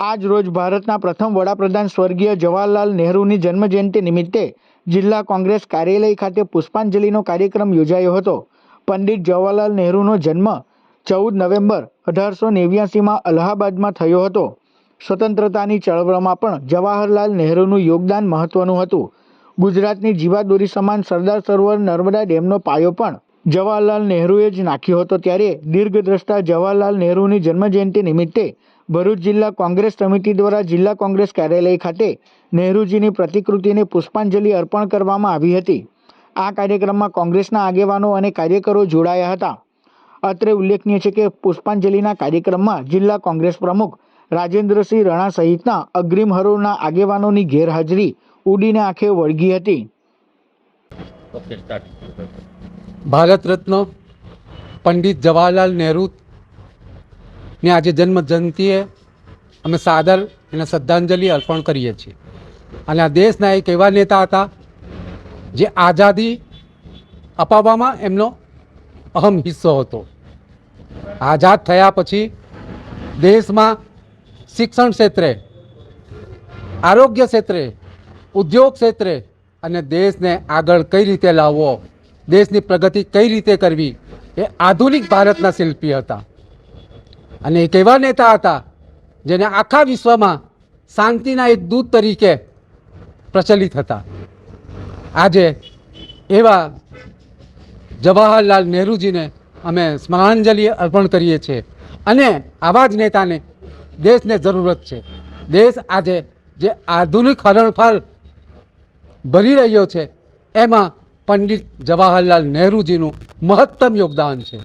આજ રોજ ભારતના પ્રથમ વડાપ્રધાન સ્વર્ગીય જવાહરલાલ નહેરુની જન્મજયંતિ નિમિત્તે જિલ્લા કોંગ્રેસ કાર્યાલય ખાતે પુષ્પાંજલિનો કાર્યક્રમ યોજાયો હતો. પંડિત જવાહરલાલ નહેરુનો જન્મ ચૌદ નવેમ્બર અઢારસો નેવ્યાસીમાં અલ્હાબાદમાં થયો હતો. સ્વતંત્રતાની ચળવળમાં પણ જવાહરલાલ નહેરુનું યોગદાન મહત્વનું હતું. ગુજરાતની જીવાદોરી સમાન સરદાર સરોવર નર્મદા ડેમનો પાયો પણ જવાહરલાલ નહેરુએ જ નાખ્યો હતો ત્યારે દીર્ઘદ્રષ્ટા જવાહરલાલ નહેરુની જન્મજયંતિ નિમિત્તે ભરૂચ જિલ્લા કોંગ્રેસ સમિતિ દ્વારા જિલ્લા કોંગ્રેસ કાર્યાલય ખાતે નહેરુજીની પ્રતિકૃતિને પુષ્પાંજલિ અર્પણ કરવામાં આવી હતી. આ કાર્યક્રમમાં કોંગ્રેસના આગેવાનો અને કાર્યકરો જોડાયા હતા. અત્રે ઉલ્લેખનીય છે કે પુષ્પાંજલિના કાર્યક્રમમાં જિલ્લા કોંગ્રેસ પ્રમુખ રાજેન્દ્રસિંહ રણા સહિતના અગ્રીમ હરોળના આગેવાનોની ગેરહાજરી ઉડીને આંખે વળગી હતી. ભારત રત્ન પંડિત જવાહરલાલની આજે જન્મ જયંતિએ અમે સાદર એને શ્રદ્ધાંજલિ અર્પણ કરીએ છીએ. અને આ દેશના એક એવા નેતા હતા જે આઝાદી અપાવવામાં એમનો અહમ હિસ્સો હતો. આઝાદ થયા પછી દેશમાં શિક્ષણ ક્ષેત્રે, આરોગ્ય ક્ષેત્રે, ઉદ્યોગ ક્ષેત્રે અને દેશને આગળ કઈ રીતે લાવવો દેશની પ્રગતિ કઈ રીતે કરવી? એ આધુનિક ભારતના શિલ્પી હતા. અને એક એવા નેતા હતા, જેને આખા વિશ્વમાં શાંતિના એક દૂત તરીકે પ્રચલિત હતા. આજે એવા જવાહરલાલ નહેરુજીને અમે સ્મરણાંજલિ અર્પણ કરીએ છીએ. અને આવા જ નેતાને દેશને જરૂરત છે. દેશ આજે જે આધુનિક હરણફાળ ભરી રહ્યો છે, એમાં પંડિત જવાહરલાલ નહેરુજીનું મહત્તમ યોગદાન છે.